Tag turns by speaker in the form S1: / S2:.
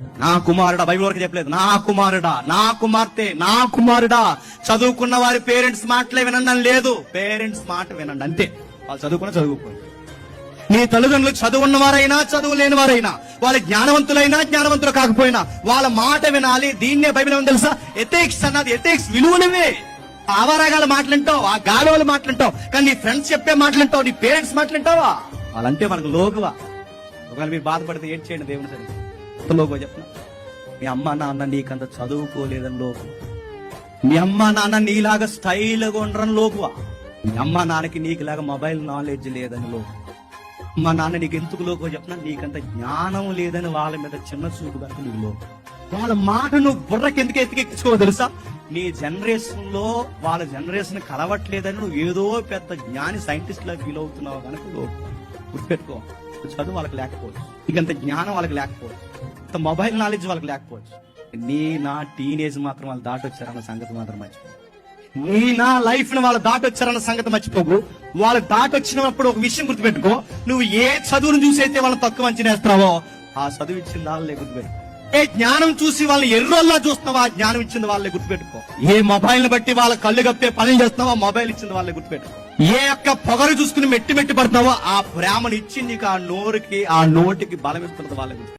S1: నా కుమారుడా బైబిల్ వరకు చెప్పలేదు. నా కుమారుడా నా కుమార్తె నా కుమారుడా. చదువుకున్న వారి పేరెంట్స్ మాటలే వినండి అని లేదు. పేరెంట్స్ మాట వినండి అంతే. వాళ్ళు చదువుకున్న చదువుకోండి. నీ తల్లిదండ్రులు చదువున్న వారైనా చదువు లేని వారైనా వాళ్ళ జ్ఞానవంతులైనా జ్ఞానవంతులు కాకపోయినా వాళ్ళ మాట వినాలి. దీన్నే బైబిల్ ఏమని తెలుసా? ఎథిక్స్ అన్నది. ఎథిక్స్ విలువలవే ఆవారాగాల మాటలంటావు ఆ గాలోల మాట్లాంటావు కానీ నీ ఫ్రెండ్స్ చెప్పే మాటలంటావు నీ పేరెంట్స్ మాటలంటావా వాళ్ళంటే మనకు లోకువా? ఒకవేళ మీరు బాధపడితే ఏం చేయండి దేవుని సరే లోకో చెప్పిన మీ అమ్మ నాన్న నీకంత చదువుకోలేదని లోకు మీ అమ్మ నాన్న నీలాగా స్టైల్గా ఉండరని లోకువా. మీ అమ్మ నాన్నకి నీకులాగా మొబైల్ నాలెడ్జ్ లేదని లోకు మా నాన్న నీకు ఎందుకు లోకో చెప్పినా నీకంత జ్ఞానం లేదని వాళ్ళ మీద చిన్న చూపు కనుక నీకు లోకు వాళ్ళ మాట నువ్వు బుర్రకి ఎందుకు ఎత్తికెక్కించుకో తెలుసా? నీ జనరేషన్లో వాళ్ళ జనరేషన్ కలవట్లేదని నువ్వు ఏదో పెద్ద జ్ఞాని సైంటిస్ట్ లా ఫీల్ అవుతున్నావు కనుక లోకు గుర్తుపెట్టుకో. చదువు వాళ్ళకి లేకపోవచ్చు. ఇకంత జ్ఞానం వాళ్ళకి లేకపోవచ్చు. అంత మొబైల్ నాలెడ్జ్ వాళ్ళకి లేకపోవచ్చు. నీ నా టీనేజ్ మాత్రం వాళ్ళు దాటొచ్చారన్న సంగతి మాత్రం మర్చిపో నీ నా లైఫ్ని వాళ్ళు దాటొచ్చారన్న సంగతి మర్చిపోకు. వాళ్ళు దాటొచ్చినప్పుడు ఒక విషయం గుర్తుపెట్టుకో. నువ్వు ఏ చదువును చూసి అయితే వాళ్ళని తక్కువ అంచనేస్తున్నావో ఆ చదువు ఇచ్చిన వాళ్ళే గుర్తుపెట్టుకో. ఏ జ్ఞానం చూసి వాళ్ళని ఎర్రోల్లా చూస్తున్నావా ఆ జ్ఞానం ఇచ్చింది వాళ్ళే గుర్తుపెట్టుకో. ఏ మొబైల్ని బట్టి వాళ్ళ కళ్ళు కప్పే పని చేస్తున్నావా మొబైల్ ఇచ్చింది వాళ్ళే గుర్తుపెట్టుకో. ఏ యొక్క పొగరు చూసుకుని మెట్టి మెట్టి పడుతున్నావో ఆ ప్రేమను ఇచ్చి నీకు ఆ నోరుకి ఆ నోటికి బలం ఇస్తున్నది వాళ్ళే గుర్తు